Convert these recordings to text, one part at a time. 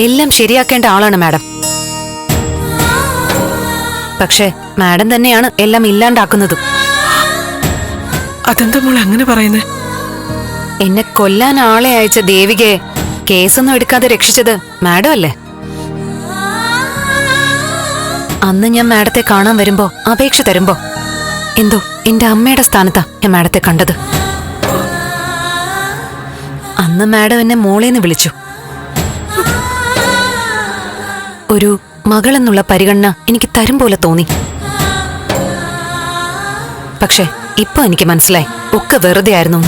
എല്ലാം ശരിയാക്കേണ്ട ആളാണ് മാഡം. പക്ഷേ മാഡം തന്നെയാണ് എല്ലാം ഇല്ലാണ്ടാക്കുന്നതും. അതെന്താ മോളെ അങ്ങനെ പറയുന്നേ? എന്നെ കൊല്ലാൻ ആളെ അയച്ച ദേവികയെ കേസൊന്നും എടുക്കാതെ രക്ഷിച്ചത് മാഡം അല്ലേ? അന്ന് ഞാൻ മാഡത്തെ കാണാൻ വരുമ്പോ അപേക്ഷ തരുമ്പോ എന്തോ എന്റെ അമ്മയുടെ സ്ഥാനത്താ ഞാൻ മാഡത്തെ കണ്ടത്. അന്ന് മാഡം എന്നെ മോളേന്ന് വിളിച്ചു. ഒരു മകളെന്നുള്ള പരിഗണന എനിക്ക് തരും പോലെ തോന്നി. പക്ഷെ ഇപ്പൊ എനിക്ക് മനസ്സിലായി. ഒക്കെ വെറുതെ ആയിരുന്നു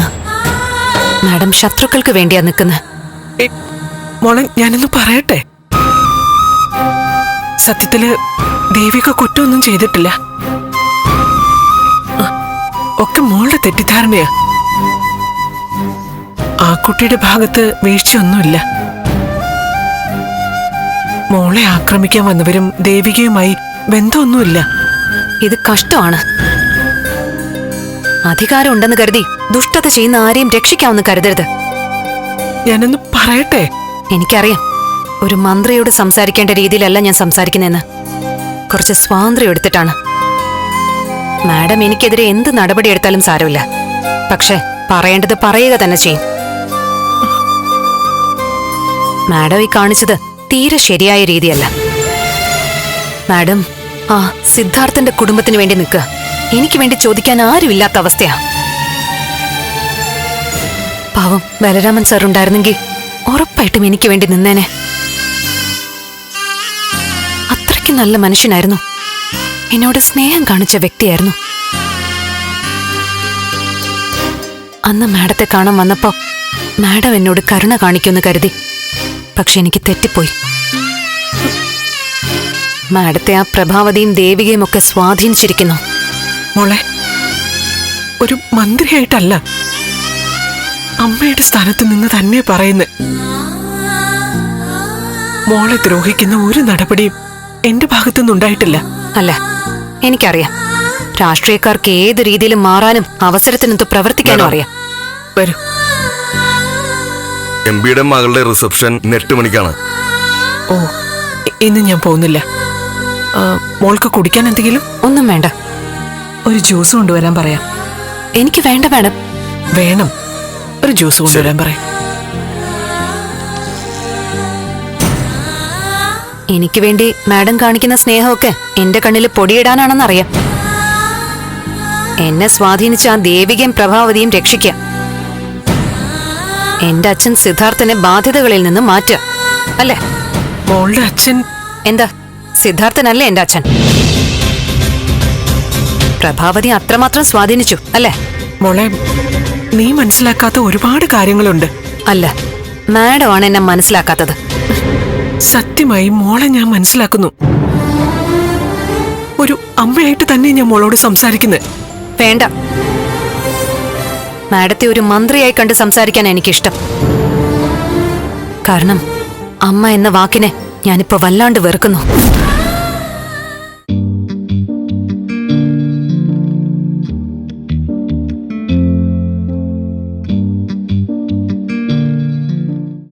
മാഡം ശത്രുക്കൾക്ക് വേണ്ടിയാ നിൽക്കുന്നത് ഞാനൊന്ന് പറയട്ടെ? സത്യത്തിൽ ദേവിക കുറ്റമൊന്നും ചെയ്തിട്ടില്ല. ഒക്കെ മോളുടെ തെറ്റിദ്ധാരണയാ. ആ കുട്ടിയുടെ ഭാഗത്ത് വീഴ്ചയൊന്നുമില്ല. മോളെ ആക്രമിക്കാൻ വന്നവരും ദേവികയുമായി ബന്ധമൊന്നുമില്ല. ഇത് കഷ്ടമാണ്. അധികാരം ഉണ്ടെന്ന് കരുതി ദുഷ്ടത ചെയ്യുന്ന ആരെയും രക്ഷിക്കാമെന്ന് കരുതരുത്. ഞാനൊന്ന് പറയട്ടെ? എനിക്കറിയാം. ഒരു മന്ത്രിയോട് സംസാരിക്കേണ്ട രീതിയിലല്ല ഞാൻ സംസാരിക്കുന്നതെന്ന്. കുറച്ച് സ്വാതന്ത്ര്യം എടുത്തിട്ടാണ്. മാഡം എനിക്കെതിരെ എന്ത് നടപടി എടുത്താലും സാരമില്ല. പക്ഷെ പറയേണ്ടത് പറയുക തന്നെ ചെയ്യും. മാഡം ഈ കാണിച്ചത് തീരെ ശരിയായ രീതിയല്ല. മാഡം ആ സിദ്ധാർത്ഥന്റെ കുടുംബത്തിന് വേണ്ടി നിൽക്കുക എനിക്ക് വേണ്ടി ചോദിക്കാൻ ആരുമില്ലാത്ത അവസ്ഥയാ. പാവം ബലരാമൻ സാർ ഉണ്ടായിരുന്നെങ്കിൽ ഉറപ്പായിട്ടും എനിക്ക് വേണ്ടി നിന്നേനെ. അത്രയ്ക്ക് നല്ല മനുഷ്യനായിരുന്നു. എന്നോട് സ്നേഹം കാണിച്ച വ്യക്തിയായിരുന്നു. അന്ന് മാഡത്തെ കാണാൻ വന്നപ്പോ മാഡം എന്നോട് കരുണ കാണിക്കുമെന്ന് കരുതി. പക്ഷെ എനിക്ക് തെറ്റിപ്പോയി. മാഡത്തെ ആ പ്രഭാവതിയും ദേവികയും ഒക്കെ സ്വാധീനിച്ചിരിക്കുന്നു. മോളെ ഒരു മന്ത്രിയായിട്ടല്ല. അമ്മയുടെ സ്ഥാനത്ത് നിന്ന് തന്നെ പറയുന്നു. മോളെ ദ്രോഹിക്കുന്ന ഒരു നടപടിയും എന്റെ ഭാഗത്തുനിന്നുണ്ടായിട്ടില്ല അല്ല എനിക്കറിയാം. രാഷ്ട്രീയക്കാർക്ക് ഏത് രീതിയിലും മാറാനും അവസരത്തിനൊത്ത് പ്രവർത്തിക്കാനും അറിയാം. വരൂ. എം ബിയുടെ മകളുടെ റിസപ്ഷൻ ഇന്ന് എട്ട് മണിക്കാണ്. ഓ ഇന്ന് ഞാൻ പോകുന്നില്ല. ആ, മോൾക്ക് കുടിക്കാൻ എന്തെങ്കിലും? ഒന്നും വേണ്ട. ഒരു ജ്യൂസ് കൊണ്ടുവരാൻ പറയാം. എനിക്ക് വേണ്ട വേണം വേണം. ഒരു ജ്യൂസ് കൊണ്ടുവരാൻ പറയാം. എനിക്ക് വേണ്ടി മാഡം കാണിക്കുന്ന സ്നേഹമൊക്കെ എന്റെ കണ്ണിൽ പൊടിയിടാനാണെന്നറിയാം. എന്നെ സ്വാധീനിച്ച ആ ദേവികയും പ്രഭാവതിയും രക്ഷിക്കുക എന്റെ അച്ഛൻ സിദ്ധാർത്ഥനെ ബാധ്യതകളിൽ നിന്ന് മാറ്റുക. അല്ലേ? മോളുടെ അച്ഛൻ. എന്താ? സിദ്ധാർത്ഥനല്ലേ എന്റെ അച്ഛൻ? പ്രഭാവതി അത്രമാത്രം സ്വാധീനിച്ചു അല്ലേ? മോളെ നീ മനസ്സിലാക്കാത്ത ഒരുപാട് കാര്യങ്ങളുണ്ട്. അല്ല മാഡമാണ് എന്നെ മനസ്സിലാക്കാത്തത്. സത്യമായി മോളെ ഞാൻ മനസ്സിലാക്കുന്നു. ഒരു അമ്മയായിട്ട് തന്നെ ഞാൻ മോളോട് സംസാരിക്കുന്നത് വേണ്ട. മാഡത്തെ ഒരു മന്ത്രിയായി കണ്ട് സംസാരിക്കാൻ എനിക്കിഷ്ടം. കാരണം അമ്മ എന്ന വാക്കിനെ ഞാനിപ്പോ വല്ലാണ്ട് വെറുക്കുന്നു.